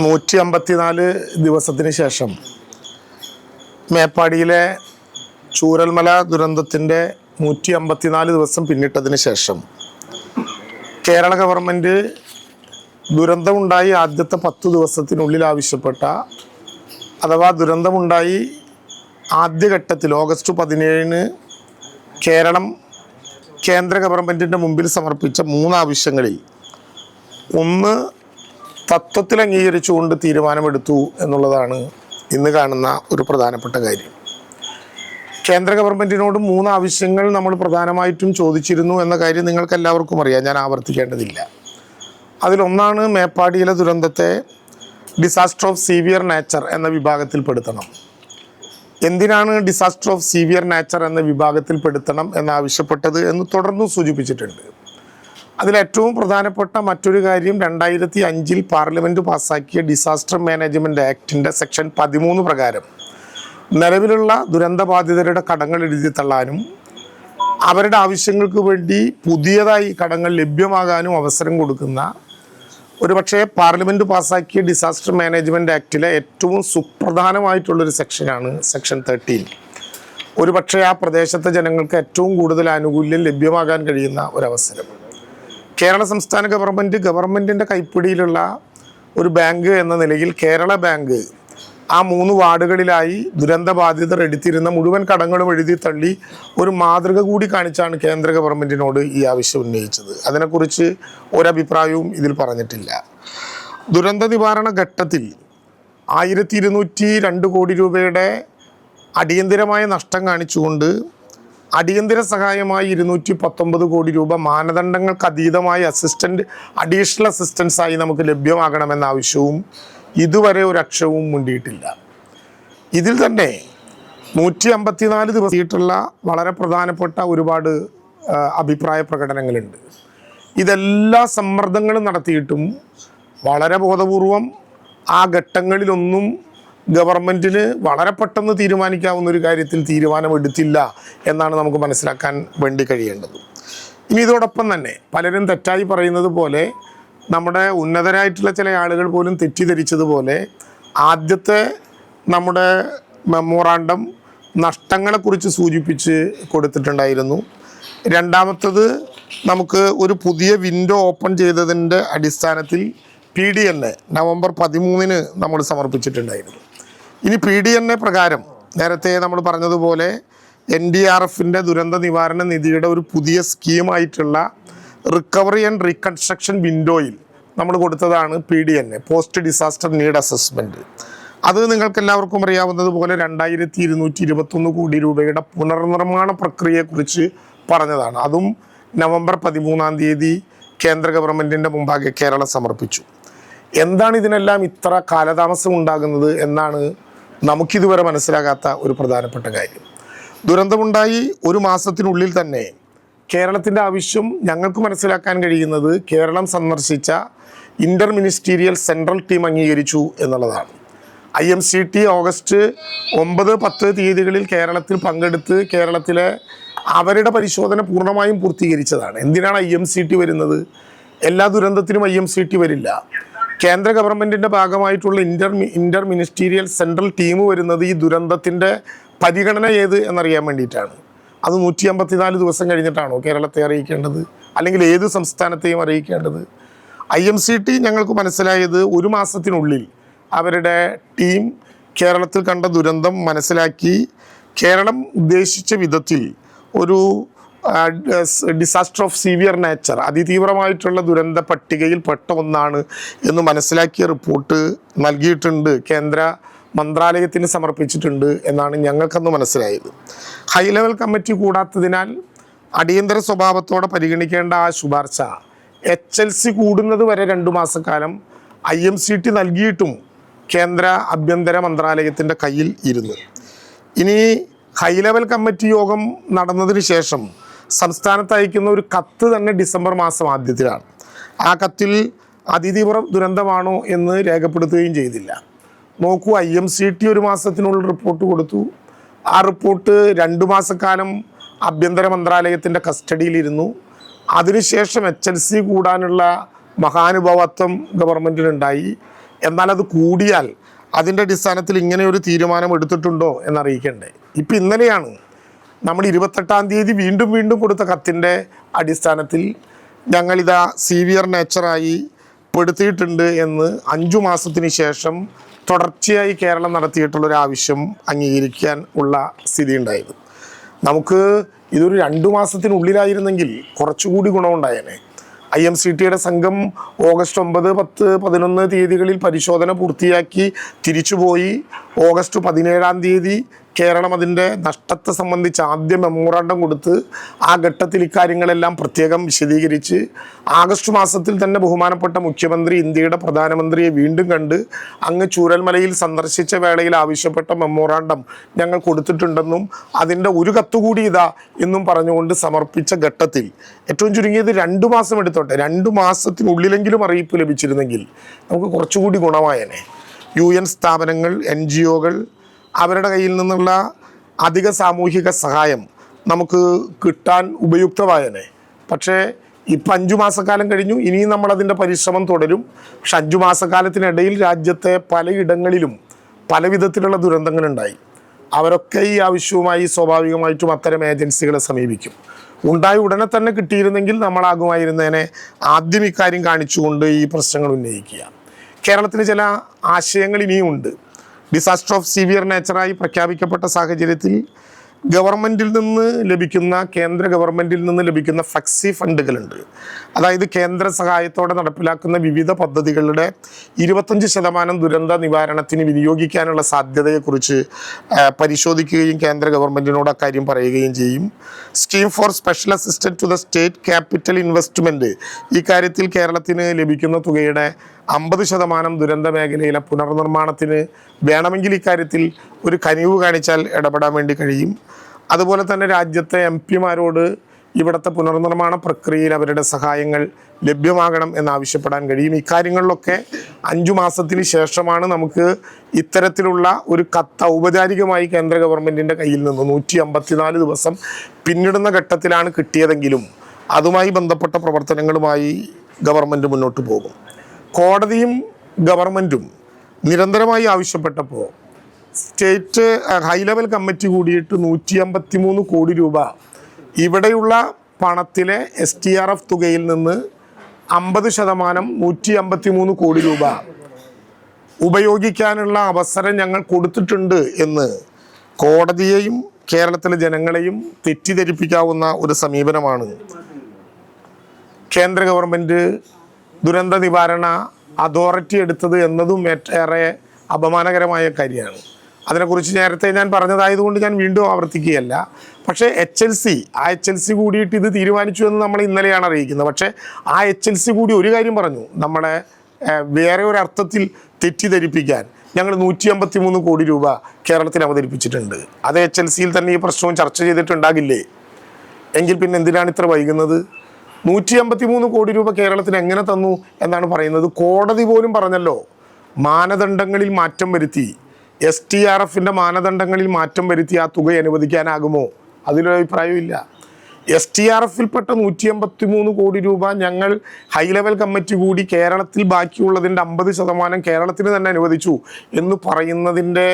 നൂറ്റി അമ്പത്തിനാല് ദിവസത്തിന് ശേഷം മേപ്പാടിയിലെ ചൂരൽമല ദുരന്തത്തിന്റെ നൂറ്റി അമ്പത്തിനാല് ദിവസം പിന്നിട്ടതിന് ശേഷം കേരള ഗവൺമെന്റ് ദുരന്തമുണ്ടായി ആദ്യത്തെ പത്ത് ദിവസത്തിനുള്ളിൽ ആവശ്യപ്പെട്ട അഥവാ ദുരന്തമുണ്ടായി ആദ്യഘട്ടത്തിൽ ഓഗസ്റ്റ് പതിനേഴിന് കേരളം കേന്ദ്ര ഗവൺമെന്റിന്റെ മുമ്പിൽ സമർപ്പിച്ച മൂന്ന് ആവശ്യങ്ങളിൽ ഒന്ന് തത്വത്തിൽ അംഗീകരിച്ചുകൊണ്ട് തീരുമാനമെടുത്തു എന്നുള്ളതാണ് ഇന്ന് കാണുന്ന ഒരു പ്രധാനപ്പെട്ട കാര്യം. കേന്ദ്ര ഗവൺമെന്റിനോട് മൂന്ന് ആവശ്യങ്ങൾ നമ്മൾ പ്രധാനമായിട്ടും ചോദിച്ചിരുന്നു എന്ന കാര്യം നിങ്ങൾക്ക് എല്ലാവർക്കും അറിയാം. ഞാൻ ആവർത്തിക്കേണ്ടതില്ല. അതിലൊന്നാണ് മേപ്പാടിയിലെ ദുരന്തത്തെ ഡിസാസ്റ്റർ ഓഫ് സീവിയർ നാച്ചർ എന്ന വിഭാഗത്തിൽപ്പെടുത്തണം. എന്തിനാണ് ഡിസാസ്റ്റർ ഓഫ് സീവിയർ നാച്ചർ എന്ന വിഭാഗത്തിൽപ്പെടുത്തണം എന്നാവശ്യപ്പെട്ടത് എന്ന് തുടർന്നും സൂചിപ്പിച്ചിട്ടുണ്ട്. അതിലേറ്റവും പ്രധാനപ്പെട്ട മറ്റൊരു കാര്യം രണ്ടായിരത്തി അഞ്ചിൽ പാർലമെന്റ് പാസ്സാക്കിയ ഡിസാസ്റ്റർ മാനേജ്മെന്റ് ആക്ടിന്റെ സെക്ഷൻ പതിമൂന്ന് പ്രകാരം നിലവിലുള്ള ദുരന്തബാധിതരുടെ കടങ്ങൾ എഴുതി തള്ളാനും അവരുടെ ആവശ്യങ്ങൾക്ക് വേണ്ടി പുതിയതായി കടങ്ങൾ ലഭ്യമാകാനും അവസരം കൊടുക്കുന്ന ഒരുപക്ഷെ പാർലമെന്റ് പാസ്സാക്കിയ ഡിസാസ്റ്റർ മാനേജ്മെന്റ് ആക്റ്റിലെ ഏറ്റവും സുപ്രധാനമായിട്ടുള്ളൊരു സെക്ഷനാണ് സെക്ഷൻ തേർട്ടീൻ ഒരുപക്ഷെ ആ പ്രദേശത്തെ ജനങ്ങൾക്ക് ഏറ്റവും കൂടുതൽ ആനുകൂല്യം ലഭ്യമാകാൻ കഴിയുന്ന ഒരവസരം. കേരള സംസ്ഥാന ഗവൺമെന്റ് ഗവൺമെന്റിന്റെ കൈപ്പിടിയിലുള്ള ഒരു ബാങ്ക് എന്ന നിലയിൽ കേരള ബാങ്ക് ആ മൂന്ന് വാർഡുകളിലായി ദുരന്ത ബാധിതർ എടുത്തിരുന്ന മുഴുവൻ കടങ്ങളും എഴുതി തള്ളി ഒരു മാതൃക കൂടി കാണിച്ചാണ് കേന്ദ്ര ഗവൺമെന്റിനോട് ഈ ആവശ്യം ഉന്നയിച്ചത്. അതിനെക്കുറിച്ച് ഒരഭിപ്രായവും ഇതിൽ പറഞ്ഞിട്ടില്ല. ദുരന്ത നിവാരണ ഘട്ടത്തിൽ ആയിരത്തി ഇരുന്നൂറ്റി രണ്ട് കോടി രൂപയുടെ അടിയന്തിരമായ നഷ്ടം കാണിച്ചുകൊണ്ട് അടിയന്തര സഹായമായി ഇരുന്നൂറ്റി പത്തൊമ്പത് കോടി രൂപ മാനദണ്ഡങ്ങൾക്ക് അതീതമായി അസിസ്റ്റന്റ് അഡീഷണൽ അസിസ്റ്റൻസായി നമുക്ക് ലഭ്യമാകണമെന്ന ആവശ്യവും ഇതുവരെ ഒരു അക്ഷവും മുണ്ടിയിട്ടില്ല. ഇതിൽ തന്നെ നൂറ്റി അമ്പത്തിനാല് ദിവസമായിട്ടുള്ള വളരെ പ്രധാനപ്പെട്ട ഒരുപാട് അഭിപ്രായ പ്രകടനങ്ങളുണ്ട്. ഇതെല്ലാ സമ്മർദ്ദങ്ങളും നടത്തിയിട്ടും വളരെ ബോധപൂർവം ആ ഘട്ടങ്ങളിലൊന്നും ഗവൺമെന്റിന് വളരെ പെട്ടെന്ന് തീരുമാനിക്കാവുന്ന ഒരു കാര്യത്തിൽ തീരുമാനമെടുത്തില്ല എന്നാണ് നമുക്ക് മനസ്സിലാക്കാൻ വേണ്ടി കഴിയേണ്ടത്. ഇനി ഇതോടൊപ്പം തന്നെ പലരും തെറ്റായി പറയുന്നത് പോലെ നമ്മുടെ ഉന്നതരായിട്ടുള്ള ചില ആളുകൾ പോലും തെറ്റിദ്ധരിച്ചതുപോലെ ആദ്യത്തെ നമ്മുടെ മെമ്മോറാണ്ടം നഷ്ടങ്ങളെക്കുറിച്ച് സൂചിപ്പിച്ച് കൊടുത്തിട്ടുണ്ടായിരുന്നു. രണ്ടാമത്തത് നമുക്ക് ഒരു പുതിയ വിൻഡോ ഓപ്പൺ ചെയ്തതിന്റെ അടിസ്ഥാനത്തിൽ P D N A November പതിമൂന്നിന് നമ്മൾ സമർപ്പിച്ചിട്ടുണ്ടായിരുന്നു. ഇനി പി ഡി എൻ എ പ്രകാരം നേരത്തെ നമ്മൾ പറഞ്ഞതുപോലെ എൻ ഡി ആർ എഫിന്റെ ദുരന്ത നിവാരണ നിധിയുടെ ഒരു പുതിയ സ്കീമായിട്ടുള്ള റിക്കവറി ആൻഡ് റീകൺസ്ട്രക്ഷൻ വിൻഡോയിൽ നമ്മൾ കൊടുത്തതാണ് P D N A post disaster need assessment. അത് നിങ്ങൾക്ക് എല്ലാവർക്കും അറിയാവുന്നതുപോലെ രണ്ടായിരത്തി ഇരുന്നൂറ്റി ഇരുപത്തൊന്ന് കോടി രൂപയുടെ പുനർനിർമ്മാണ പ്രക്രിയയെക്കുറിച്ച് പറഞ്ഞതാണ്. അതും നവംബർ പതിമൂന്നാം തീയതി കേന്ദ്ര ഗവൺമെന്റിന്റെ മുമ്പാകെ കേരളം സമർപ്പിച്ചു. എന്താണ് ഇതിനെല്ലാം ഇത്ര കാലതാമസം ഉണ്ടാകുന്നത് എന്നാണ് നമുക്കിതുവരെ മനസ്സിലാകാത്ത ഒരു പ്രധാനപ്പെട്ട കാര്യം. ദുരന്തമുണ്ടായി ഒരു മാസത്തിനുള്ളിൽ തന്നെ കേരളത്തിന്റെ ആവശ്യം ഞങ്ങൾക്ക് മനസ്സിലാക്കാൻ കഴിയുന്നത് കേരളം സന്ദർശിച്ച ഇന്റർ മിനിസ്റ്റീരിയൽ സെൻട്രൽ ടീം അംഗീകരിച്ചു എന്നുള്ളതാണ്. I M C T August ഒമ്പത് പത്ത് തീയതികളിൽ കേരളത്തിൽ പങ്കെടുത്ത് കേരളത്തിലെ അവരുടെ പരിശോധന പൂർണമായും പൂർത്തീകരിച്ചതാണ്. എന്തിനാണ് ഐ എം സി ടി വരുന്നത്? എല്ലാ ദുരന്തത്തിനും ഐ എം സി ടി വരില്ല. കേന്ദ്ര ഗവൺമെന്റിന്റെ ഭാഗമായിട്ടുള്ള inter inter ministerial central team വരുന്നത് ഈ ദുരന്തത്തിന്റെ പരിഗണന ഏത് എന്നറിയാൻ വേണ്ടിയിട്ടാണ്. അത് നൂറ്റി അമ്പത്തിനാല് ദിവസം കഴിഞ്ഞിട്ടാണോ കേരളത്തെ അറിയിക്കേണ്ടത്? അല്ലെങ്കിൽ ഏത് സംസ്ഥാനത്തെയും അറിയിക്കേണ്ടത്? ഐ എം സി ടി ഞങ്ങൾക്ക് മനസ്സിലായത് ഒരു മാസത്തിനുള്ളിൽ അവരുടെ ടീം കേരളത്തിൽ കണ്ട ദുരന്തം മനസ്സിലാക്കി കേരളം ഉദ്ദേശിച്ച വിധത്തിൽ ഒരു ഡിസാസ്റ്റർ ഓഫ് സീവിയർ നേച്ചർ അതിതീവ്രമായിട്ടുള്ള ദുരന്ത പട്ടികയിൽ പെട്ട ഒന്നാണ് എന്ന് മനസ്സിലാക്കിയ റിപ്പോർട്ട് നൽകിയിട്ടുണ്ട്. കേന്ദ്ര മന്ത്രാലയത്തിന് സമർപ്പിച്ചിട്ടുണ്ട് എന്നാണ് ഞങ്ങൾക്കന്ന് മനസ്സിലായത്. ഹൈ ലെവൽ കമ്മിറ്റി കൂടാത്തതിനാൽ അടിയന്തര സ്വഭാവത്തോടെ പരിഗണിക്കേണ്ട ആ ശുപാർശ എച്ച് എൽ സി കൂടുന്നത് വരെ രണ്ടു മാസക്കാലം ഐ എം സി ടി നൽകിയിട്ടും കേന്ദ്ര ആഭ്യന്തര മന്ത്രാലയത്തിന്റെ കയ്യിൽ ഇരുന്നു. ഇനി ഹൈ ലെവൽ കമ്മിറ്റി യോഗം നടന്നതിന് ശേഷം സംസ്ഥാനത്ത് അയക്കുന്ന ഒരു കത്ത് തന്നെ ഡിസംബർ മാസം ആദ്യത്തിലാണ്. ആ കത്തിൽ അതിതീവ്ര ദുരന്തമാണോ എന്ന് രേഖപ്പെടുത്തുകയും ചെയ്തില്ല. നോക്കൂ ഐ എം സി ടി ഒരു മാസത്തിനുള്ളിൽ റിപ്പോർട്ട് കൊടുത്തു. ആ റിപ്പോർട്ട് രണ്ടു മാസക്കാലം ആഭ്യന്തര മന്ത്രാലയത്തിന്റെ കസ്റ്റഡിയിലിരുന്നു. അതിനുശേഷം എച്ച് എൽ സി കൂടാനുള്ള മഹാനുഭവത്വം ഗവൺമെന്റിനുണ്ടായി എന്നാൽ അത് കൂടിയാൽ അതിന്റെ അടിസ്ഥാനത്തിൽ ഇങ്ങനെ ഒരു തീരുമാനം എടുത്തിട്ടുണ്ടോ എന്നറിയിക്കണ്ടേ. ഇപ്പം ഇന്നലെയാണ് നമ്മൾ ഇരുപത്തെട്ടാം തീയതി വീണ്ടും വീണ്ടും കൊടുത്ത കത്തിന്റെ അടിസ്ഥാനത്തിൽ ഞങ്ങളിതാ സീവിയർ നേച്ചറായി പെടുത്തിയിട്ടുണ്ട് എന്ന് അഞ്ചു മാസത്തിന് ശേഷം തുടർച്ചയായി കേരളം നടത്തിയിട്ടുള്ളൊരു ആവശ്യം അംഗീകരിക്കാൻ ഉള്ള സ്ഥിതി ഉണ്ടായത് നമുക്ക് ഇതൊരു രണ്ടു മാസത്തിനുള്ളിലായിരുന്നെങ്കിൽ കുറച്ചുകൂടി ഗുണമുണ്ടായേനെ. ഐ എം സി ടിയുടെ സംഘം ഓഗസ്റ്റ് ഒമ്പത് പത്ത് പതിനൊന്ന് തീയതികളിൽ പരിശോധന പൂർത്തിയാക്കി തിരിച്ചുപോയി. ഓഗസ്റ്റ് പതിനേഴാം തീയതി കേരളം അതിന്റെ നഷ്ടത്തെ സംബന്ധിച്ച് ആദ്യം മെമ്മോറാണ്ടം കൊടുത്ത് ആ ഘട്ടത്തിൽ ഇക്കാര്യങ്ങളെല്ലാം പ്രത്യേകം വിശദീകരിച്ച് ആഗസ്റ്റ് മാസത്തിൽ തന്നെ ബഹുമാനപ്പെട്ട മുഖ്യമന്ത്രി ഇന്ത്യയുടെ പ്രധാനമന്ത്രിയെ വീണ്ടും കണ്ട് അങ്ങ് ചൂരൽമലയിൽ സന്ദർശിച്ച വേളയിൽ ആവശ്യപ്പെട്ട മെമ്മോറാണ്ടം ഞങ്ങൾ കൊടുത്തിട്ടുണ്ടെന്നും അതിന്റെ ഒരു കത്തുകൂടി ഇതാ എന്നും പറഞ്ഞുകൊണ്ട് സമർപ്പിച്ച ഘട്ടത്തിൽ. ഏറ്റവും ചുരുങ്ങിയത് രണ്ടു മാസം എടുത്തോട്ടെ രണ്ടു മാസത്തിനുള്ളിലെങ്കിലും അറിയിപ്പ് ലഭിച്ചിരുന്നെങ്കിൽ നമുക്ക് കുറച്ചുകൂടി ഗുണമായേനെ. യു എൻ സ്ഥാപനങ്ങൾ എൻ ജി ഒകൾ അവരുടെ കയ്യിൽ നിന്നുള്ള അധിക സാമൂഹിക സഹായം നമുക്ക് കിട്ടാൻ ഉപയുക്തമായനെ. പക്ഷേ ഇപ്പം അഞ്ചു മാസക്കാലം കഴിഞ്ഞു. ഇനിയും നമ്മളതിന്റെ പരിശ്രമം തുടരും. പക്ഷെ അഞ്ചു മാസക്കാലത്തിനിടയിൽ രാജ്യത്തെ പലയിടങ്ങളിലും പല വിധത്തിലുള്ള ദുരന്തങ്ങളുണ്ടായി. അവരൊക്കെ ഈ ആവശ്യവുമായി സ്വാഭാവികമായിട്ടും അത്തരം ഏജൻസികളെ സമീപിക്കും. ഉണ്ടായ ഉടനെ തന്നെ കിട്ടിയിരുന്നെങ്കിൽ നമ്മളാകുമായിരുന്നതിനെ ആദ്യം ഇക്കാര്യം കാണിച്ചുകൊണ്ട് ഈ പ്രശ്നങ്ങൾ ഉന്നയിക്കുക. കേരളത്തിന് ചില ആശയങ്ങൾ ഇനിയുമുണ്ട് ഡിസാസ്റ്റർ ഓഫ് സിവിയർ നേച്ചറായി പ്രഖ്യാപിക്കപ്പെട്ട സാഹചര്യത്തിൽ ഗവൺമെന്റിൽ നിന്ന് ലഭിക്കുന്ന കേന്ദ്ര ഗവൺമെന്റിൽ നിന്ന് ലഭിക്കുന്ന ഫ്ലക്സി ഫണ്ടുകളുണ്ട്. അതായത് കേന്ദ്ര സഹായത്തോടെ നടപ്പിലാക്കുന്ന വിവിധ പദ്ധതികളുടെ ഇരുപത്തഞ്ച് ശതമാനം ദുരന്ത നിവാരണത്തിന് വിനിയോഗിക്കാനുള്ള സാധ്യതയെക്കുറിച്ച് പരിശോധിക്കുകയും കേന്ദ്ര ഗവൺമെന്റിനോട് അക്കാര്യം പറയുകയും ചെയ്യും. Scheme for special assistant to the state capital investment ഇക്കാര്യത്തിൽ കേരളത്തിന് ലഭിക്കുന്ന തുകയുടെ അമ്പത് ശതമാനം ദുരന്ത മേഖലയിലെ പുനർനിർമ്മാണത്തിന് വേണമെങ്കിൽ ഇക്കാര്യത്തിൽ ഒരു കനിവ് കാണിച്ചാൽ ഇടപെടാൻ വേണ്ടി കഴിയും. അതുപോലെ തന്നെ രാജ്യത്തെ എം പിമാരോട് ഇവിടുത്തെ പുനർനിർമ്മാണ പ്രക്രിയയിൽ അവരുടെ സഹായങ്ങൾ ലഭ്യമാകണം എന്നാവശ്യപ്പെടാൻ കഴിയും. ഇക്കാര്യങ്ങളിലൊക്കെ അഞ്ചു മാസത്തിന് ശേഷമാണ് നമുക്ക് ഇത്തരത്തിലുള്ള ഒരു കത്ത് ഔപചാരികമായി കേന്ദ്ര ഗവൺമെന്റിന്റെ കയ്യിൽ നിന്ന് നൂറ്റി അമ്പത്തിനാല് ദിവസം പിന്നിടുന്ന ഘട്ടത്തിലാണ് കിട്ടിയതെങ്കിലും അതുമായി ബന്ധപ്പെട്ട പ്രവർത്തനങ്ങളുമായി ഗവൺമെന്റ് മുന്നോട്ട് പോകും. കോടതിയും ഗവൺമെന്റും നിരന്തരമായി ആവശ്യപ്പെട്ടപ്പോൾ സ്റ്റേറ്റ് ഹൈ ലെവൽ കമ്മിറ്റി കൂടിയിട്ട് നൂറ്റി അമ്പത്തി മൂന്ന് കോടി രൂപ ഇവിടെയുള്ള പണത്തിലെ എസ് ടി ആർ എഫ് തുകയിൽ നിന്ന് അമ്പത് ശതമാനം നൂറ്റി അമ്പത്തി മൂന്ന് കോടി രൂപ ഉപയോഗിക്കാനുള്ള അവസരം ഞങ്ങൾ കൊടുത്തിട്ടുണ്ട് എന്ന് കോടതിയെയും കേരളത്തിലെ ജനങ്ങളെയും തെറ്റിദ്ധരിപ്പിക്കാവുന്ന ഒരു സമീപനമാണ്. കേന്ദ്ര ഗവൺമെന്റ് ദുരന്ത നിവാരണ അതോറിറ്റി എടുത്തത് എന്നതും ഏറെ അപമാനകരമായ കാര്യമാണ്. അതിനെക്കുറിച്ച് നേരത്തെ ഞാൻ പറഞ്ഞതായതുകൊണ്ട് ഞാൻ വീണ്ടും ആവർത്തിക്കുകയല്ല. പക്ഷേ എച്ച് എൽ സി ആ എച്ച് എൽ സി കൂടിയിട്ട് ഇത് തീരുമാനിച്ചു എന്ന് നമ്മൾ ഇന്നലെയാണ് അറിയിക്കുന്നത്. പക്ഷേ ആ എച്ച് എൽ സി കൂടി ഒരു കാര്യം പറഞ്ഞു. നമ്മളെ വേറെ ഒരു അർത്ഥത്തിൽ തെറ്റിദ്ധരിപ്പിക്കാൻ ഞങ്ങൾ നൂറ്റി അമ്പത്തി മൂന്ന് കോടി രൂപ കേരളത്തിൽ അവതരിപ്പിച്ചിട്ടുണ്ട്. അത് എച്ച് എൽ സിയിൽ തന്നെ ഈ പ്രശ്നവും ചർച്ച ചെയ്തിട്ടുണ്ടാകില്ലേ? എങ്കിൽ പിന്നെ എന്തിനാണ് ഇത്ര വൈകുന്നത്? നൂറ്റി അമ്പത്തി മൂന്ന് കോടി രൂപ കേരളത്തിന് എങ്ങനെ തന്നു എന്നാണ് പറയുന്നത്. കോടതി പോലും പറഞ്ഞല്ലോ മാനദണ്ഡങ്ങളിൽ മാറ്റം വരുത്തി. എസ് ടി ആർ എഫിന്റെ മാനദണ്ഡങ്ങളിൽ മാറ്റം വരുത്തി ആ തുക അനുവദിക്കാനാകുമോ? അതിലൊരു അഭിപ്രായമില്ല എസ് ടി ആർ എഫിൽപ്പെട്ട നൂറ്റി അമ്പത്തി മൂന്ന് കോടി രൂപ ഞങ്ങൾ ഹൈ ലെവൽ കമ്മിറ്റി കൂടി കേരളത്തിൽ ബാക്കിയുള്ളതിന്റെ അമ്പത് ശതമാനം കേരളത്തിന് തന്നെ അനുവദിച്ചു എന്ന് പറയുന്നതിന്റെ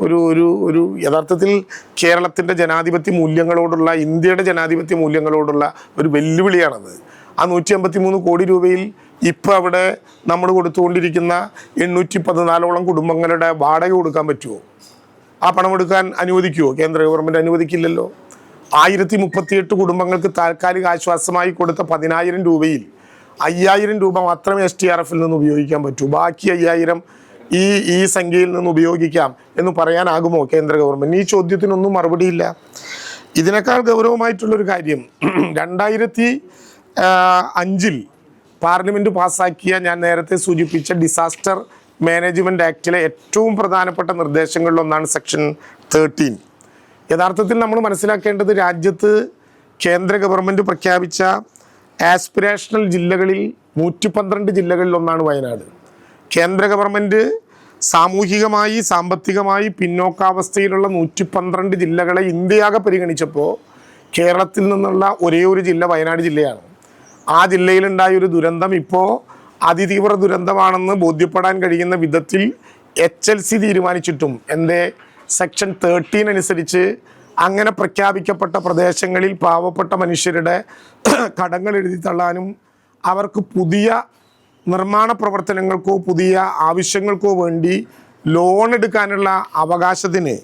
ഒരു ഒരു ഒരു യഥാർത്ഥത്തിൽ കേരളത്തിന്റെ ജനാധിപത്യ മൂല്യങ്ങളോടുള്ള ഇന്ത്യയുടെ ജനാധിപത്യ മൂല്യങ്ങളോടുള്ള ഒരു വെല്ലുവിളിയാണത്. ആ നൂറ്റി അമ്പത്തി മൂന്ന് കോടി രൂപയിൽ ഇപ്പോൾ അവിടെ നമ്മൾ കൊടുത്തുകൊണ്ടിരിക്കുന്ന എണ്ണൂറ്റി പതിനാലോളം കുടുംബങ്ങളുടെ വാടക കൊടുക്കാൻ പറ്റുമോ? ആ പണം എടുക്കാൻ അനുവദിക്കുമോ കേന്ദ്ര ഗവൺമെന്റ് അനുവദിക്കില്ലല്ലോ. ആയിരത്തി മുപ്പത്തിയെട്ട് കുടുംബങ്ങൾക്ക് താൽക്കാലിക ആശ്വാസമായി കൊടുത്ത പതിനായിരം രൂപയിൽ അയ്യായിരം രൂപ മാത്രമേ എസ് ടി ആർ എഫിൽ നിന്ന് ഉപയോഗിക്കാൻ പറ്റൂ. ബാക്കി അയ്യായിരം ഈ ഈ സംഖ്യയിൽ നിന്ന് ഉപയോഗിക്കാം എന്ന് പറയാനാകുമോ കേന്ദ്ര ഗവൺമെന്റ് ഈ ചോദ്യത്തിനൊന്നും മറുപടിയില്ല. ഇതിനേക്കാൾ ഗൗരവമായിട്ടുള്ളൊരു കാര്യം രണ്ടായിരത്തി അഞ്ചിൽ പാർലമെന്റ് പാസ്സാക്കിയ ഞാൻ നേരത്തെ സൂചിപ്പിച്ച ഡിസാസ്റ്റർ മാനേജ്മെന്റ് ആക്റ്റിലെ ഏറ്റവും പ്രധാനപ്പെട്ട നിർദ്ദേശങ്ങളിലൊന്നാണ് സെക്ഷൻ തേർട്ടീൻ. യഥാർത്ഥത്തിൽ നമ്മൾ മനസ്സിലാക്കേണ്ടത് രാജ്യത്ത് കേന്ദ്ര ഗവൺമെന്റ് പ്രഖ്യാപിച്ച ആസ്പിരേഷണൽ ജില്ലകളിൽ നൂറ്റി പന്ത്രണ്ട് ജില്ലകളിലൊന്നാണ് വയനാട്. കേന്ദ്ര ഗവൺമെന്റ് സാമൂഹികമായി സാമ്പത്തികമായി പിന്നോക്കാവസ്ഥയിലുള്ള നൂറ്റി പന്ത്രണ്ട് ജില്ലകളെ ഇന്ത്യയാകെ പരിഗണിച്ചപ്പോൾ കേരളത്തിൽ നിന്നുള്ള ഒരേ ഒരു ജില്ല വയനാട് ജില്ലയാണ്. ആ ജില്ലയിലുണ്ടായ ഒരു ദുരന്തം ഇപ്പോൾ അതിതീവ്ര ദുരന്തമാണെന്ന് ബോധ്യപ്പെടാൻ കഴിയുന്ന വിധത്തിൽ എച്ച് എൽ സി തീരുമാനിച്ചിട്ടും എന്റെ സെക്ഷൻ തേർട്ടീൻ അനുസരിച്ച് അങ്ങനെ പ്രഖ്യാപിക്കപ്പെട്ട പ്രദേശങ്ങളിൽ പാവപ്പെട്ട മനുഷ്യരുടെ കടങ്ങൾ എഴുതി തള്ളാനും അവർക്ക് പുതിയ നിർമ്മാണ പ്രവർത്തനങ്ങൾക്കോ പുതിയ ആവശ്യങ്ങൾക്കോ വേണ്ടി ലോൺ എടുക്കാനുള്ള അവകാശത്തിന്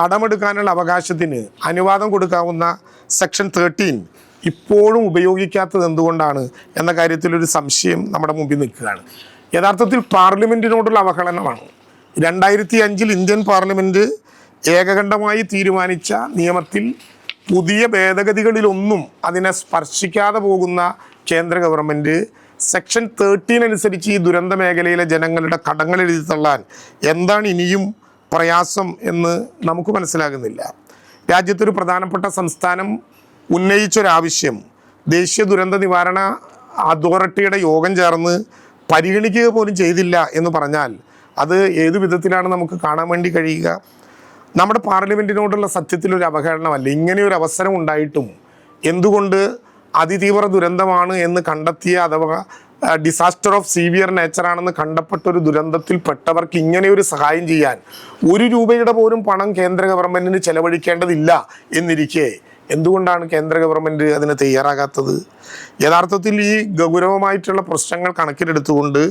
കടമെടുക്കാനുള്ള അവകാശത്തിന് അനുവാദം കൊടുക്കാവുന്ന സെക്ഷൻ തേർട്ടീൻ ഇപ്പോഴും ഉപയോഗിക്കാത്തത് എന്തുകൊണ്ടാണ് എന്ന കാര്യത്തിലൊരു സംശയം നമ്മുടെ മുമ്പിൽ നിൽക്കുകയാണ്. യഥാർത്ഥത്തിൽ പാർലമെന്റിനോടുള്ള അവഹേളനമാണ്. രണ്ടായിരത്തി അഞ്ചിൽ ഇന്ത്യൻ പാർലമെന്റ് ഏകകണ്ഠമായി തീരുമാനിച്ച നിയമത്തിൽ പുതിയ ഭേദഗതികളിലൊന്നും അതിനെ സ്പർശിക്കാതെ പോകുന്ന കേന്ദ്ര ഗവൺമെന്റ് സെക്ഷൻ തേർട്ടീൻ അനുസരിച്ച് ഈ ദുരന്ത മേഖലയിലെ ജനങ്ങളുടെ കടങ്ങൾ എഴുതി തള്ളാൻ എന്താണ് ഇനിയും പ്രയാസം എന്ന് നമുക്ക് മനസ്സിലാകുന്നില്ല. രാജ്യത്തൊരു പ്രധാനപ്പെട്ട സംസ്ഥാനം ഉന്നയിച്ചൊരാവശ്യം ദേശീയ ദുരന്ത നിവാരണ അതോറിറ്റിയുടെ യോഗം ചേർന്ന് പരിഗണിക്കുക പോലും ചെയ്തില്ല എന്ന് പറഞ്ഞാൽ അത് ഏതു വിധത്തിലാണ് നമുക്ക് കാണാൻ വേണ്ടി കഴിയുക? നമ്മുടെ പാർലമെന്റിനോടുള്ള സത്യത്തിലൊരു അവഹേളനമല്ല. ഇങ്ങനെയൊരു അവസരം ഉണ്ടായിട്ടും എന്തുകൊണ്ട് അതിതീവ്ര ദുരന്തമാണ് എന്ന് കണ്ടെത്തിയ അഥവാ ഡിസാസ്റ്റർ ഓഫ് സീവിയർ നേച്ചറാണെന്ന് കണ്ടപ്പെട്ട ഒരു ദുരന്തത്തിൽ പെട്ടവർക്ക് ഇങ്ങനെ ഒരു സഹായം ചെയ്യാൻ ഒരു രൂപയുടെ പോലും പണം കേന്ദ്ര ഗവൺമെന്റിന് ചെലവഴിക്കേണ്ടതില്ല എന്നിരിക്കെ. എന്തുകൊണ്ടാണ് കേന്ദ്ര ഗവൺമെന്റ് അതിന് തയ്യാറാകാത്തത്? യഥാർത്ഥത്തിൽ ഈ ഗൗരവമായിട്ടുള്ള പ്രശ്നങ്ങൾ കണക്കിലെടുത്തുകൊണ്ട്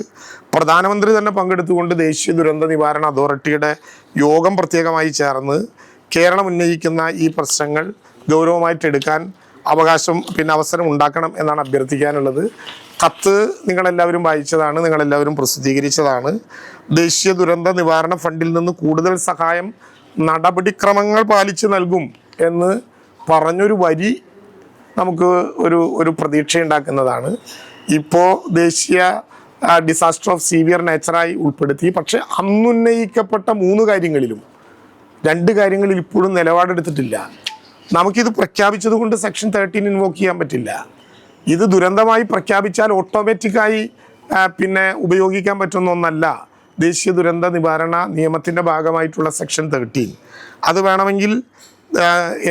പ്രധാനമന്ത്രി തന്നെ പങ്കെടുത്തുകൊണ്ട് ദേശീയ ദുരന്ത നിവാരണ അതോറിറ്റിയുടെ യോഗം പ്രത്യേകമായി ചേർന്ന് കേരളം ഉന്നയിക്കുന്ന ഈ പ്രശ്നങ്ങൾ ഗൗരവമായിട്ട് എടുക്കാൻ അവകാശം പിന്നെ അവസരം ഉണ്ടാക്കണം എന്നാണ് അഭ്യർത്ഥിക്കാനുള്ളത്. കത്ത് നിങ്ങളെല്ലാവരും വായിച്ചതാണ് നിങ്ങളെല്ലാവരും പ്രസിദ്ധീകരിച്ചതാണ്. ദേശീയ ദുരന്ത നിവാരണ ഫണ്ടിൽ നിന്ന് കൂടുതൽ സഹായം നടപടിക്രമങ്ങൾ പാലിച്ച് നൽകും എന്ന് പറഞ്ഞൊരു വരി നമുക്ക് ഒരു ഒരു പ്രതീക്ഷ ഉണ്ടാക്കുന്നതാണ് ഇപ്പോൾ ദേശീയ ഡിസാസ്റ്റർ ഓഫ് സീവിയർ നേച്ചറായി ഉൾപ്പെടുത്തി. പക്ഷെ അന്നുന്നയിക്കപ്പെട്ട മൂന്ന് കാര്യങ്ങളിലും രണ്ട് കാര്യങ്ങളിൽ ഇപ്പോഴും നിലപാടെടുത്തിട്ടില്ല. നമുക്കിത് പ്രഖ്യാപിച്ചത് കൊണ്ട് സെക്ഷൻ തേർട്ടീൻ ഇൻവോക്ക് ചെയ്യാൻ പറ്റില്ല. ഇത് ദുരന്തമായി പ്രഖ്യാപിച്ചാൽ ഓട്ടോമാറ്റിക്കായി പിന്നെ ഉപയോഗിക്കാൻ പറ്റുന്ന ഒന്നല്ല. ദേശീയ ദുരന്ത നിവാരണ നിയമത്തിന്റെ ഭാഗമായിട്ടുള്ള സെക്ഷൻ തേർട്ടീൻ അത് വേണമെങ്കിൽ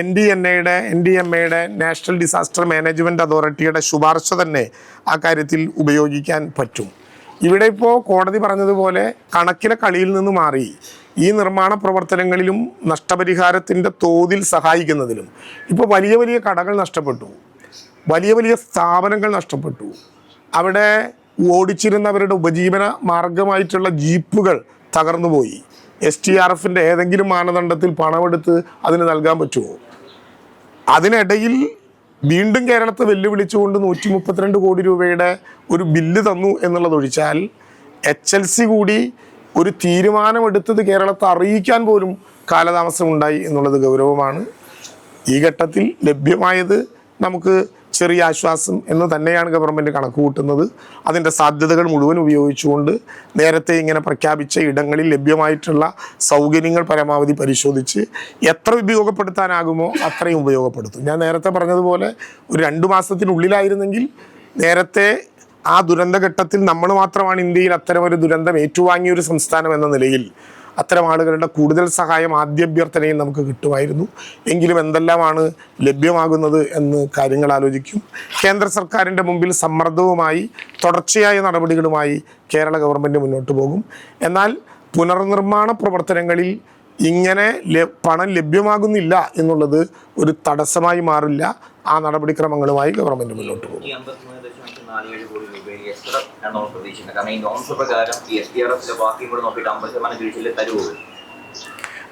എൻ ഡി എൻ എയുടെ എൻ ഡി എം എയുടെ നാഷണൽ ഡിസാസ്റ്റർ മാനേജ്മെന്റ് അതോറിറ്റിയുടെ ശുപാർശ തന്നെ ആ കാര്യത്തിൽ ഉപയോഗിക്കാൻ പറ്റും. ഇവിടെ ഇപ്പോൾ കോടതി പറഞ്ഞതുപോലെ കണക്കിലെ കളിയിൽ നിന്ന് മാറി. ഈ നിർമ്മാണ പ്രവർത്തനങ്ങളിലും നഷ്ടപരിഹാരത്തിന്റെ തോതിൽ സഹായിക്കുന്നതിലും ഇപ്പോൾ വലിയ വലിയ കടകൾ നഷ്ടപ്പെട്ടു. വലിയ വലിയ സ്ഥാപനങ്ങൾ നഷ്ടപ്പെട്ടു. അവിടെ ഓടിച്ചിരുന്നവരുടെ ഉപജീവന മാർഗമായിട്ടുള്ള ജീപ്പുകൾ തകർന്നുപോയി എസ് ടി ആർ എഫിന്റെ ഏതെങ്കിലും മാനദണ്ഡത്തിൽ പണമെടുത്ത് അതിന് നൽകാൻ പറ്റുമോ? അതിനിടയിൽ വീണ്ടും കേരളത്തെ വെല്ലുവിളിച്ചുകൊണ്ട് നൂറ്റി മുപ്പത്തിരണ്ട് കോടി രൂപയുടെ ഒരു ബില്ല് തന്നു എന്നുള്ളതൊഴിച്ചാൽ എച്ച് എൽ സി കൂടി ഒരു തീരുമാനമെടുത്തത് കേരളത്തെ അറിയിക്കാൻ പോലും കാലതാമസം ഉണ്ടായി എന്നുള്ളത് ഗൗരവമാണ്. ഈ ഘട്ടത്തിൽ ലഭ്യമായത് നമുക്ക് ചെറിയ ആശ്വാസം എന്ന് തന്നെയാണ് ഗവൺമെന്റ് കണക്ക് കൂട്ടുന്നത്. അതിന്റെ സാധ്യതകൾ മുഴുവൻ ഉപയോഗിച്ചുകൊണ്ട് നേരത്തെ ഇങ്ങനെ പ്രഖ്യാപിച്ച ഇടങ്ങളിൽ ലഭ്യമായിട്ടുള്ള സൗകര്യങ്ങൾ പരമാവധി പരിശോധിച്ച് എത്ര ഉപയോഗപ്പെടുത്താനാകുമോ അത്രയും ഉപയോഗപ്പെടുത്തും. ഞാൻ നേരത്തെ പറഞ്ഞതുപോലെ ഒരു രണ്ട് മാസത്തിനുള്ളിലായിരുന്നെങ്കിൽ നേരത്തെ ആ ദുരന്തഘട്ടത്തിൽ നമ്മൾ മാത്രമാണ് ഇന്ത്യയിൽ അത്തരമൊരു ദുരന്തം ഏറ്റുവാങ്ങിയ ഒരു സംസ്ഥാനം എന്ന നിലയിൽ അത്തരം ആളുകളുടെ കൂടുതൽ സഹായം ആദ്യാഭ്യർത്ഥനയിൽ നമുക്ക് കിട്ടുമായിരുന്നു. എങ്കിലും എന്തെല്ലാമാണ് ലഭ്യമാകുന്നത് എന്ന് കാര്യങ്ങൾ ആലോചിക്കും. കേന്ദ്ര സർക്കാരിന്റെ മുമ്പിൽ സമ്മർദ്ദവുമായി തുടർച്ചയായ നടപടികളുമായി കേരള ഗവൺമെന്റ് മുന്നോട്ട് പോകും. എന്നാൽ പുനർനിർമ്മാണ പ്രവർത്തനങ്ങളിൽ ഇങ്ങനെ പണം ലഭ്യമാകുന്നില്ല എന്നുള്ളത് ഒരു തടസ്സമായി മാറില്ല. ആ നടപടിക്രമങ്ങളുമായി ഗവൺമെന്റ് മുന്നോട്ട് പോകും. ഈ ഞാൻ എന്നാണ് പ്രതീക്ഷിക്കുന്നത് കാരണം ഈ നോംസ് പ്രകാരം ഈ എസ് ഡി ആർ എഫിന്റെ ബാക്കിയും കൂടെ നോക്കിയിട്ട് അമ്പത് ശതമാനം വീഴ്ചയിൽ തരുമോ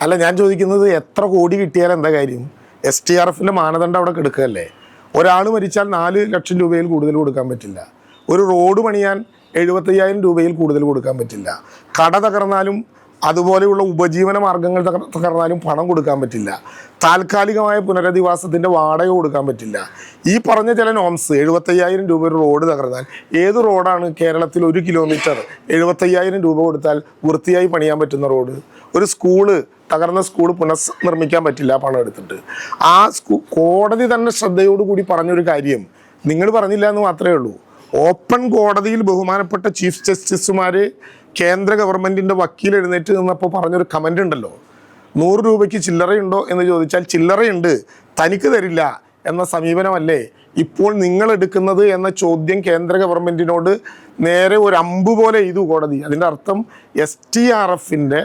അല്ല ഞാൻ ചോദിക്കുന്നത് എത്ര കോടി കിട്ടിയാൽ എന്താ കാര്യം? എസ് ടി ആർ എഫിന്റെ മാനദണ്ഡം അവിടെ കെടുക്കുകയല്ലേ? ഒരാൾ മരിച്ചാൽ നാല് ലക്ഷം രൂപയിൽ കൂടുതൽ കൊടുക്കാൻ പറ്റില്ല. ഒരു റോഡ് പണിയാൻ എഴുപത്തയ്യായിരം രൂപയിൽ കൂടുതൽ കൊടുക്കാൻ പറ്റില്ല. കട തകർന്നാലും അതുപോലെയുള്ള ഉപജീവന മാർഗങ്ങൾ തകർ- തകർന്നാലും പണം കൊടുക്കാൻ പറ്റില്ല. താൽക്കാലികമായ പുനരധിവാസത്തിന്റെ വാടക കൊടുക്കാൻ പറ്റില്ല. ഈ പറഞ്ഞ ചില നോംസ് എഴുപത്തയ്യായിരം രൂപ ഒരു റോഡ് തകർന്നാൽ ഏത് റോഡാണ് കേരളത്തിൽ ഒരു കിലോമീറ്റർ എഴുപത്തയ്യായിരം രൂപ കൊടുത്താൽ വൃത്തിയായി പണിയാൻ പറ്റുന്ന റോഡ് ഒരു സ്കൂൾ തകർന്ന സ്കൂൾ പുനർനിർമ്മിക്കാൻ പറ്റില്ല പണം എടുത്തിട്ട്. ആ സ്കൂ കോടതി തന്നെ ശ്രദ്ധയോടുകൂടി പറഞ്ഞൊരു കാര്യം. നിങ്ങൾ പറഞ്ഞില്ല എന്ന് മാത്രമേ ഉള്ളൂ. ഓപ്പൺ കോടതിയിൽ ബഹുമാനപ്പെട്ട ചീഫ് ജസ്റ്റിസുമാർ കേന്ദ്ര ഗവൺമെന്റിന്റെ വക്കീൽ എഴുന്നേറ്റ് നിന്നപ്പോൾ പറഞ്ഞൊരു കമന്റ് ഉണ്ടല്ലോ. നൂറ് രൂപയ്ക്ക് ചില്ലറയുണ്ടോ എന്ന് ചോദിച്ചാൽ ചില്ലറയുണ്ട് തനിക്ക് തരില്ല എന്ന സമീപനമല്ലേ? ഇപ്പോൾ നിങ്ങൾ എടുക്കുന്നത് എന്ന ചോദ്യം കേന്ദ്ര ഗവൺമെന്റിനോട് നേരെ ഒരു അമ്പ് പോലെ ചെയ്തു കോടതി. അതിന്റെ അർത്ഥം എസ് ടി ആർ എഫിന്റെ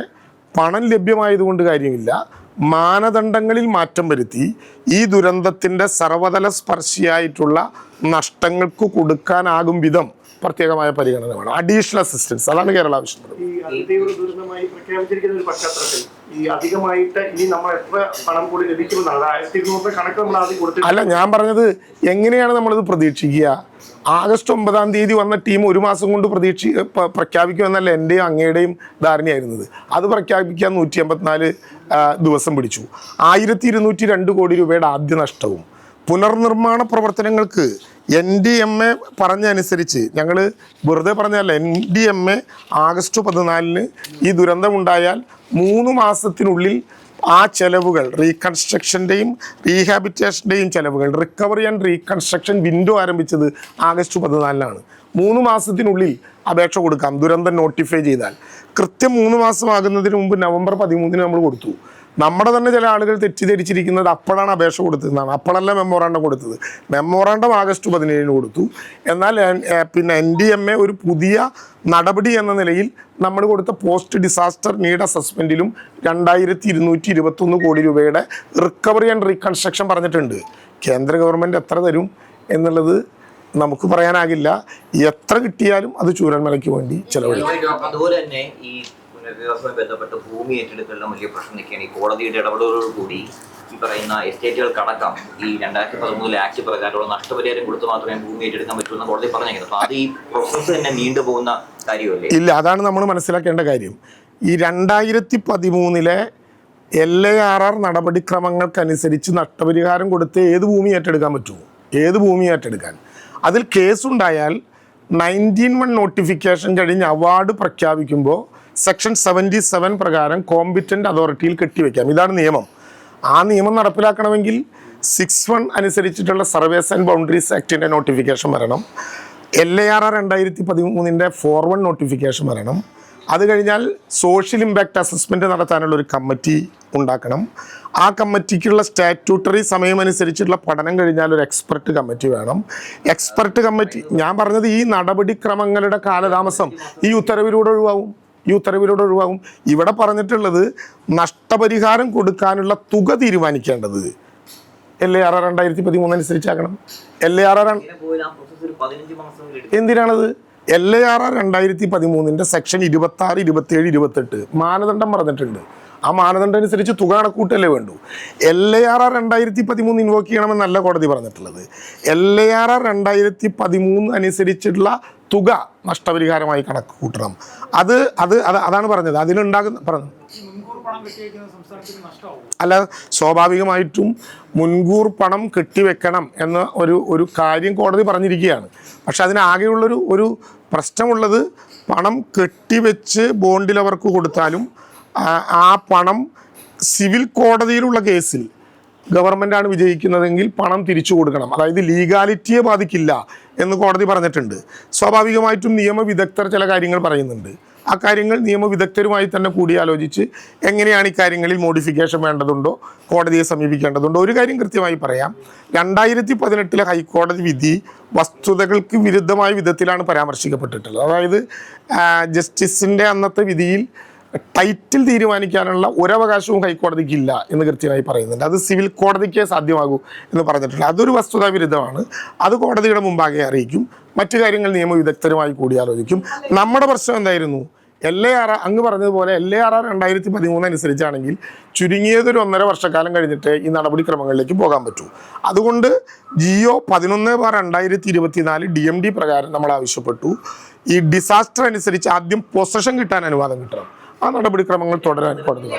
പണം ലഭ്യമായതുകൊണ്ട് കാര്യമില്ല. മാനദണ്ഡങ്ങളിൽ മാറ്റം വരുത്തി. ഈ ദുരന്തത്തിന്റെ സർവതല സ്പർശിയായിട്ടുള്ള നഷ്ടങ്ങൾക്ക് കൊടുക്കാനാകും വിധം പ്രത്യേകമായ പരിഗണന വേണം. അഡീഷണൽ അസിസ്റ്റൻസ് അതാണ് കേരള ആവശ്യപ്പെടുന്നത്. ഈ അതിതീവ്ര ദുരന്തമായി പ്രഖ്യാപിച്ചിരിക്കുന്ന ഒരു പശ്ചാത്തലത്തിൽ ഈ അധികമായിട്ട് ഇനി നമ്മൾ എത്ര പണം കൂടി ലഭിക്കുമെന്നാണ് ആയിരത്തി ഇരുന്നൂറ് കണക്ക് നമ്മൾ ആദ്യം അല്ല ഞാൻ പറഞ്ഞത് എങ്ങനെയാണ് നമ്മളിത് പ്രതീക്ഷിക്കുക? ആഗസ്റ്റ് ഒമ്പതാം തീയതി വന്ന ടീം ഒരു മാസം കൊണ്ട് പ്രതീക്ഷി പ്രഖ്യാപിക്കുമെന്നല്ല എന്റെയും അങ്ങയുടെയും ധാരണയായിരുന്നത്. അത് പ്രഖ്യാപിക്കാൻ നൂറ്റി എൺപത്തിനാല് ദിവസം പിടിച്ചു. ആയിരത്തി ഇരുന്നൂറ്റി രണ്ട് കോടി രൂപയുടെ ആദ്യ നഷ്ടവും. പുനർനിർമ്മാണ പ്രവർത്തനങ്ങൾക്ക് എൻ ഡി എം എ പറഞ്ഞനുസരിച്ച് ഞങ്ങൾ വെറുതെ പറഞ്ഞല്ല N D M A August പതിനാലിന് ഈ ദുരന്തമുണ്ടായാൽ മൂന്ന് മാസത്തിനുള്ളിൽ ആ ചെലവുകൾ റീകൺസ്ട്രക്ഷന്റെയും റീഹാബിറ്റേഷന്റെയും ചെലവുകൾ റിക്കവറി ആൻഡ് റീകൺസ്ട്രക്ഷൻ വിൻഡോ ആരംഭിച്ചത് ആഗസ്റ്റ് പതിനാലിനാണ്. മൂന്ന് മാസത്തിനുള്ളിൽ അപേക്ഷ കൊടുക്കാം ദുരന്തം നോട്ടിഫൈ ചെയ്താൽ. കൃത്യം മൂന്ന് മാസമാകുന്നതിന് മുമ്പ് നവംബർ പതിമൂന്നിന് നമ്മൾ കൊടുത്തു. നമ്മുടെ തന്നെ ചില ആളുകൾ തെറ്റിദ്ധരിച്ചിരിക്കുന്നത് അപ്പോഴാണ് അപേക്ഷ കൊടുത്തതെന്നാണ് അപ്പോഴല്ല മെമ്മോറാണ്ടം കൊടുത്തത്. മെമ്മോറാണ്ടം ആഗസ്റ്റ് പതിനേഴിന് കൊടുത്തു. എന്നാൽ പിന്നെ എൻ ഡി എം എ ഒരു പുതിയ നടപടി എന്ന നിലയിൽ നമ്മൾ കൊടുത്ത പോസ്റ്റ് ഡിസാസ്റ്റർ നീഡ് അസസ്മെന്റിലും രണ്ടായിരത്തി ഇരുന്നൂറ്റി ഇരുപത്തൊന്ന് കോടി രൂപയുടെ റിക്കവറി ആൻഡ് റീകൺസ്ട്രക്ഷൻ പറഞ്ഞിട്ടുണ്ട്. കേന്ദ്ര ഗവൺമെന്റ് എത്ര തരും എന്നുള്ളത് നമുക്ക് പറയാനാകില്ല. എത്ര കിട്ടിയാലും അത് ചൂരന്മലയ്ക്ക് വേണ്ടി ചെലവഴിക്കും. അതുപോലെ തന്നെ ഈ പുനരധിവാസവുമായി ബന്ധപ്പെട്ട് ഭൂമി ഏറ്റെടുക്കലിന് വലിയ പ്രശ്നം നിൽക്കുകയാണ്. ഈ കോടതിയുടെ ഇടപെടലോട് കൂടി ഈ പറയുന്ന എസ്റ്റേറ്റുകൾ എസ്റ്റേറ്റുകൾക്കടക്കം ഈ രണ്ടായിരത്തി പതിമൂന്നിലെ ആക്ട് പ്രകാരമുള്ള നഷ്ടപരിഹാരം കൊടുത്ത് മാത്രമേ ഭൂമി ഏറ്റെടുക്കാൻ പറ്റൂ എന്ന് കോടതി പറഞ്ഞിരിക്കുന്നത് അപ്പൊ അത് ഈ പ്രോസസ്സ് തന്നെ നീണ്ടുപോകുന്ന കാര്യമല്ലേ? ഇല്ല അതാണ് നമ്മൾ മനസ്സിലാക്കേണ്ട കാര്യം. ഈ രണ്ടായിരത്തി പതിമൂന്നിലെ എൽ എ ആർ ആർ നടപടിക്രമങ്ങൾക്കനുസരിച്ച് നഷ്ടപരിഹാരം കൊടുത്ത് ഏത് ഭൂമി ഏറ്റെടുക്കാൻ പറ്റുമോ ഏത് ഭൂമി ഏറ്റെടുക്കാൻ? അതിൽ കേസുണ്ടായാൽ നയന്റീൻ വൺ നോട്ടിഫിക്കേഷൻ കഴിഞ്ഞ് അവാർഡ് പ്രഖ്യാപിക്കുമ്പോൾ സെക്ഷൻ സെവന്റി സെവൻ പ്രകാരം കോമ്പിറ്റന്റ് അതോറിറ്റിയിൽ കെട്ടിവെക്കാം. ഇതാണ് നിയമം. ആ നിയമം നടപ്പിലാക്കണമെങ്കിൽ സിക്സ് വൺ അനുസരിച്ചിട്ടുള്ള സർവേസ് ആൻഡ് ബൗണ്ടറീസ് ആക്ടിന്റെ നോട്ടിഫിക്കേഷൻ വരണം. എൽ എ ആർ ആർ രണ്ടായിരത്തി പതിമൂന്നിന്റെ ഫോർ വൺ നോട്ടിഫിക്കേഷൻ വരണം. അത് കഴിഞ്ഞാൽ സോഷ്യൽ ഇമ്പാക്റ്റ് അസസ്മെന്റ് നടത്താനുള്ള ഒരു കമ്മിറ്റി ഉണ്ടാക്കണം. ആ കമ്മിറ്റിക്കുള്ള സ്റ്റാറ്റ്യൂട്ടറി സമയമനുസരിച്ചുള്ള പഠനം കഴിഞ്ഞാൽ ഒരു എക്സ്പെർട്ട് കമ്മിറ്റി വേണം. എക്സ്പെർട്ട് കമ്മിറ്റി ഞാൻ പറഞ്ഞത് ഈ നടപടിക്രമങ്ങളുടെ കാലതാമസം ഈ ഉത്തരവിലൂടെ ഒഴിവാകും ഈ ഉത്തരവിലൂടെ ഒഴിവാകും. ഇവിടെ പറഞ്ഞിട്ടുള്ളത് നഷ്ടപരിഹാരം കൊടുക്കാനുള്ള തുക തീരുമാനിക്കേണ്ടത്. എൽ എ ആർ ആർ രണ്ടായിരത്തി പതിമൂന്ന് അനുസരിച്ചാക്കണം എൽ എ ആർ ആർ എന്തിനാണത് എൽ എ ആർ ആർ രണ്ടായിരത്തി പതിമൂന്നിന്റെ സെക്ഷൻ ഇരുപത്തി ആറ് ഇരുപത്തിയേഴ് ഇരുപത്തെട്ട് മാനദണ്ഡം പറഞ്ഞിട്ടുണ്ട്. ആ മാനദണ്ഡം അനുസരിച്ച് തുക കണക്കൂട്ടല്ലേ വേണ്ടൂ. എൽ എ ആർ ആർ രണ്ടായിരത്തി പതിമൂന്ന് ഇൻവോക്ക് ചെയ്യണമെന്നല്ല കോടതി പറഞ്ഞിട്ടുള്ളത്. എൽ എ ആർ ആർ രണ്ടായിരത്തി പതിമൂന്ന് അനുസരിച്ചുള്ള തുക നഷ്ടപരിഹാരമായി കണക്ക് കൂട്ടണം. അത് അത് അത് അതാണ് പറഞ്ഞത്. അതിലുണ്ടാകുന്ന പറഞ്ഞു? അല്ല സ്വാഭാവികമായിട്ടും മുൻകൂർ പണം കെട്ടിവെക്കണം എന്ന ഒരു ഒരു കാര്യം കോടതി പറഞ്ഞിരിക്കുകയാണ്. പക്ഷെ അതിനാകെയുള്ളൊരു ഒരു പ്രശ്നമുള്ളത് പണം കെട്ടിവെച്ച് ബോണ്ടിൽ അവർക്ക് കൊടുത്താലും ആ പണം സിവിൽ കോടതിയിലുള്ള കേസിൽ ഗവൺമെന്റാണ് വിജയിക്കുന്നതെങ്കിൽ പണം തിരിച്ചു കൊടുക്കണം. അതായത് ലീഗാലിറ്റിയെ ബാധിക്കില്ല എന്ന് കോടതി പറഞ്ഞിട്ടുണ്ട്. സ്വാഭാവികമായിട്ടും നിയമവിദഗ്ധർ ചില കാര്യങ്ങൾ പറയുന്നുണ്ട്. ആ കാര്യങ്ങൾ നിയമവിദഗ്ധരുമായി തന്നെ കൂടിയാലോചിച്ച് എങ്ങനെയാണ് ഈ കാര്യങ്ങളിൽ മോഡിഫിക്കേഷൻ വേണ്ടതുണ്ടോ കോടതിയെ സമീപിക്കേണ്ടതുണ്ടോ? ഒരു കാര്യം കൃത്യമായി പറയാം. രണ്ടായിരത്തി പതിനെട്ടിലെ ഹൈക്കോടതി വിധി വസ്തുതകൾക്ക് വിരുദ്ധമായ വിധത്തിലാണ് പരാമർശിക്കപ്പെട്ടിട്ടുള്ളത്. അതായത് ജസ്റ്റിസിന്റെ അന്നത്തെ വിധിയിൽ ടൈറ്റിൽ തീരുമാനിക്കാനുള്ള ഒരവകാശവും ഹൈക്കോടതിക്ക് ഇല്ല എന്ന് കൃത്യമായി പറയുന്നുണ്ട്. അത് സിവിൽ കോടതിക്കേ സാധ്യമാകൂ എന്ന് പറഞ്ഞിട്ടുണ്ട്. അതൊരു വസ്തുതാ വിരുദ്ധമാണ്. അത് കോടതിയുടെ മുമ്പാകെ അറിയിക്കും. മറ്റു കാര്യങ്ങൾ നിയമവിദഗ്ധരുമായി കൂടിയാലോചിക്കും നമ്മുടെ പ്രശ്നം എന്തായിരുന്നു? എൽ എ ആർ അങ്ങ് പറഞ്ഞതുപോലെ എൽ എ ആർ ആർ രണ്ടായിരത്തി പതിമൂന്ന് അനുസരിച്ചാണെങ്കിൽ ചുരുങ്ങിയതൊരു ഒന്നര വർഷക്കാലം കഴിഞ്ഞിട്ട് ഈ നടപടിക്രമങ്ങളിലേക്ക് പോകാൻ പറ്റൂ. അതുകൊണ്ട് ജിയോ പതിനൊന്ന് ബാർ രണ്ടായിരത്തി ഇരുപത്തിനാല് ഡി എം ഡി പ്രകാരം നമ്മൾ ആവശ്യപ്പെട്ടു. ഈ ഡിസാസ്റ്റർ അനുസരിച്ച് ആദ്യം പൊസഷൻ കിട്ടാൻ അനുവാദം കിട്ടണം. ആ നടപടിക്രമങ്ങൾ തുടരാൻ കോടതി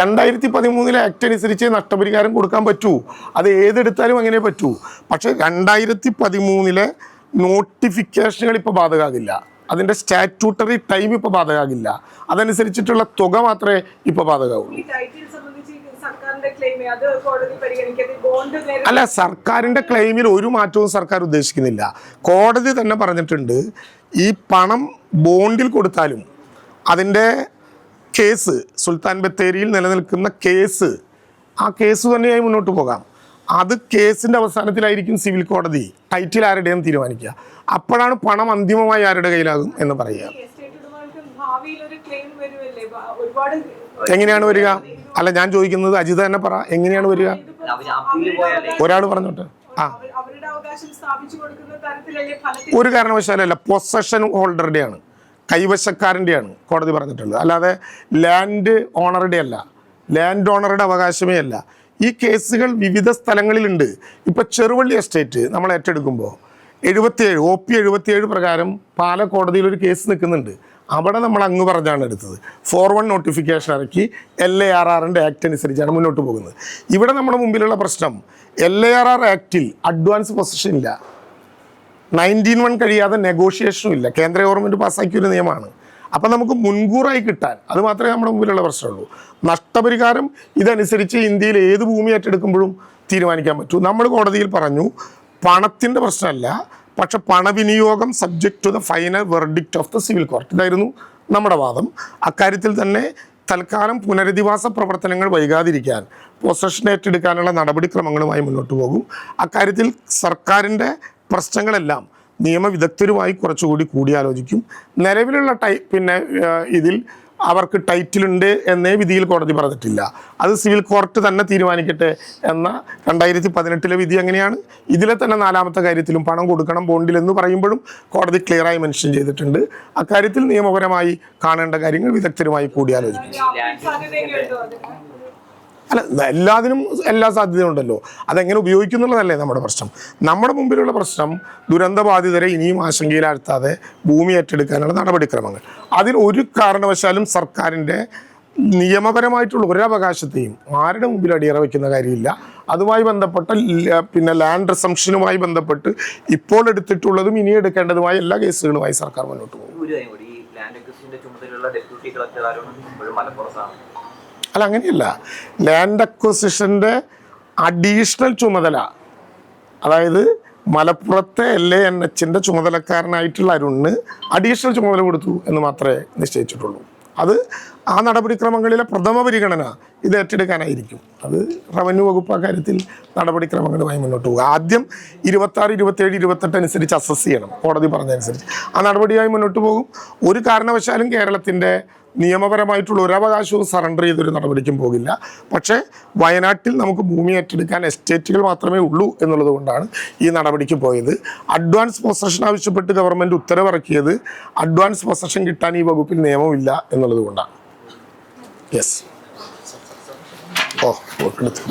രണ്ടായിരത്തി പതിമൂന്നിലെ ആക്ട് അനുസരിച്ച് നഷ്ടപരിഹാരം കൊടുക്കാൻ പറ്റൂ. അത് ഏതെടുത്താലും അങ്ങനെ പറ്റൂ. പക്ഷേ രണ്ടായിരത്തി പതിമൂന്നിലെ നോട്ടിഫിക്കേഷനുകൾ ഇപ്പോൾ ബാധകമാകില്ല. അതിന്റെ സ്റ്റാറ്റ്യൂട്ടറി ടൈം ഇപ്പോൾ ബാധകമാകില്ല. അതനുസരിച്ചിട്ടുള്ള തുക മാത്രമേ ഇപ്പോൾ ബാധകമാവുള്ളൂ ഈ ടൈറ്റിൽ സംബന്ധിച്ച് സർക്കാരിന്റെ ക്ലെയിം അത് കോടതി പരിഗണിക്കാതെ ബോണ്ട് അല്ല സർക്കാരിന്റെ ക്ലെയിമിൽ ഒരു മാറ്റവും സർക്കാർ ഉദ്ദേശിക്കുന്നില്ല. കോടതി തന്നെ പറഞ്ഞിട്ടുണ്ട് ഈ പണം ബോണ്ടിൽ കൊടുത്താലും അതിന്റെ കേസ് സുൽത്താൻ ബത്തേരിയിൽ നിലനിൽക്കുന്ന കേസ് ആ കേസ് തന്നെയായി മുന്നോട്ട് പോകാം. അത് കേസിന്റെ അവസാനത്തിലായിരിക്കും സിവിൽ കോടതി ടൈറ്റിൽ ആരുടെയും തീരുമാനിക്കുക. അപ്പോഴാണ് പണം അന്തിമമായി ആരുടെ കയ്യിലാകും എന്ന് പറയുക. എങ്ങനെയാണ് വരിക? അല്ല ഞാൻ ചോദിക്കുന്നത് അജിത തന്നെ പറ എങ്ങനെയാണ് വരിക? ഒരാൾ പറഞ്ഞോട്ടെ. ആ. ഒരു കാരണവശാലല്ല പൊസഷൻ ഹോൾഡറുടെയാണ് കൈവശക്കാരന്റെയാണ് കോടതി പറഞ്ഞിട്ടുള്ളത്. അല്ലാതെ ലാൻഡ് ഓണറുടെ അല്ല ലാൻഡ് ഓണറുടെ അവകാശമേ അല്ല. ഈ കേസുകൾ വിവിധ സ്ഥലങ്ങളിലുണ്ട്. ഇപ്പം ചെറുവള്ളി എസ്റ്റേറ്റ് നമ്മൾ ഏറ്റെടുക്കുമ്പോൾ എഴുപത്തിയേഴ് ഒ പി എഴുപത്തിയേഴ് പ്രകാരം പാല കോടതിയിൽ ഒരു കേസ് നിൽക്കുന്നുണ്ട്. അവിടെ നമ്മൾ അങ്ങ് പറഞ്ഞാണ് എടുത്തത്. ഫോർ വൺ നോട്ടിഫിക്കേഷൻ ഇറക്കി എൽ എ ആർ ആറിന്റെ ആക്ട് അനുസരിച്ചാണ് മുന്നോട്ട് പോകുന്നത്. ഇവിടെ നമ്മുടെ മുമ്പിലുള്ള പ്രശ്നം എൽ എ ആർ ആർ ആക്റ്റിൽ അഡ്വാൻസ് പൊസിഷൻ ഇല്ല. നയന്റീൻ വൺ കഴിയാതെ നെഗോഷിയേഷനും ഇല്ല. കേന്ദ്ര ഗവൺമെന്റ് പാസ്സാക്കിയ ഒരു നിയമമാണ്. അപ്പം നമുക്ക് മുൻകൂറായി കിട്ടാൻ അത് മാത്രമേ നമ്മുടെ മുമ്പിലുള്ള പ്രശ്നമുള്ളൂ. നഷ്ടപരിഹാരം ഇതനുസരിച്ച് ഇന്ത്യയിൽ ഏത് ഭൂമി ഏറ്റെടുക്കുമ്പോഴും തീരുമാനിക്കാൻ പറ്റൂ. നമ്മൾ കോടതിയിൽ പറഞ്ഞു പണത്തിന്റെ പ്രശ്നമല്ല പക്ഷെ പണവിനിയോഗം subject to the final verdict of the civil court ഇതായിരുന്നു നമ്മുടെ വാദം. അക്കാര്യത്തിൽ തന്നെ തൽക്കാലം പുനരധിവാസ പ്രവർത്തനങ്ങൾ വൈകാതിരിക്കാൻ പൊസഷൻ ഏറ്റെടുക്കാനുള്ള നടപടിക്രമങ്ങളുമായി മുന്നോട്ട് പോകും. അക്കാര്യത്തിൽ സർക്കാരിന്റെ പ്രശ്നങ്ങളെല്ലാം നിയമവിദഗ്ധരുമായി കുറച്ചുകൂടി കൂടിയാലോചിക്കും. നിലവിലുള്ള ടൈ പിന്നെ ഇതിൽ അവർക്ക് ടൈറ്റിൽ ഉണ്ട് എന്നേ വിധിയിൽ കോടതി പറഞ്ഞിട്ടില്ല. അത് സിവിൽ കോർട്ട് തന്നെ തീരുമാനിക്കട്ടെ എന്ന രണ്ടായിരത്തി പതിനെട്ടിലെ വിധി അങ്ങനെയാണ്. ഇതിലെ തന്നെ നാലാമത്തെ കാര്യത്തിലും പണം കൊടുക്കണം ബോണ്ടിൽ എന്ന് പറയുമ്പോഴും കോടതി ക്ലിയറായി മെൻഷൻ ചെയ്തിട്ടുണ്ട്. അക്കാര്യത്തിൽ നിയമപരമായി കാണേണ്ട കാര്യങ്ങൾ വിദഗ്ധരുമായി കൂടിയാലോചിക്കും. അല്ല എല്ലാത്തിനും എല്ലാ സാധ്യതയുണ്ടല്ലോ അതെങ്ങനെ ഉപയോഗിക്കുന്നുള്ളതല്ലേ നമ്മുടെ പ്രശ്നം. നമ്മുടെ മുമ്പിലുള്ള പ്രശ്നം ദുരന്തബാധിതരെ ഇനിയും ആശങ്കയിലാഴ്ത്താതെ ഭൂമി ഏറ്റെടുക്കാനുള്ള നടപടിക്രമങ്ങൾ. അതിൽ ഒരു കാരണവശാലും സർക്കാരിന്റെ നിയമപരമായിട്ടുള്ള ഒരു ഒരവകാശത്തെയും ആരുടെ മുമ്പിൽ അടിയറ വയ്ക്കുന്ന കാര്യമില്ല. അതുമായി ബന്ധപ്പെട്ട പിന്നെ ലാൻഡ് റിസംഷനുമായി ബന്ധപ്പെട്ട് ഇപ്പോൾ എടുത്തിട്ടുള്ളതും ഇനി എടുക്കേണ്ടതുമായ എല്ലാ കേസുകളുമായി സർക്കാർ മുന്നോട്ട് പോകും. അല്ല അങ്ങനെയല്ല. ലാൻഡ് അക്വസിഷന്റെ അഡീഷണൽ ചുമതല അതായത് മലപ്പുറത്തെ എൽ എ എൻ എച്ചിന്റെ ചുമതലക്കാരനായിട്ടുള്ള അരുണിന് അഡീഷണൽ ചുമതല കൊടുത്തു എന്ന് മാത്രമേ നിശ്ചയിച്ചിട്ടുള്ളൂ. അത് ആ നടപടിക്രമങ്ങളിലെ പ്രഥമ പരിഗണന ഇത് ഏറ്റെടുക്കാനായിരിക്കും. അത് റവന്യൂ വകുപ്പ് കാര്യത്തിൽ നടപടിക്രമങ്ങളുമായി മുന്നോട്ട് പോകുക ആദ്യം ഇരുപത്താറ് ഇരുപത്തേഴ് ഇരുപത്തെട്ട് അനുസരിച്ച് അസസ് ചെയ്യണം. കോടതി പറഞ്ഞതനുസരിച്ച് ആ നടപടിയായി മുന്നോട്ട് പോകും. ഒരു കാരണവശാലും കേരളത്തിന്റെ നിയമപരമായിട്ടുള്ള ഒരു അവകാശവും സറണ്ടർ ചെയ്തൊരു നടപടിക്കും പോകില്ല. പക്ഷേ വയനാട്ടിൽ നമുക്ക് ഭൂമി ഏറ്റെടുക്കാൻ എസ്റ്റേറ്റുകൾ മാത്രമേ ഉള്ളൂ എന്നുള്ളത് കൊണ്ടാണ് ഈ നടപടിക്ക് പോയത്. അഡ്വാൻസ് പൊസഷൻ ആവശ്യപ്പെട്ട് ഗവൺമെന്റ് ഉത്തരവിറക്കിയത് അഡ്വാൻസ് പൊസഷൻ കിട്ടാൻ ഈ വകുപ്പിൽ നിയമമില്ല എന്നുള്ളത് കൊണ്ടാണ്. യെസ് ഓ എടുത്തു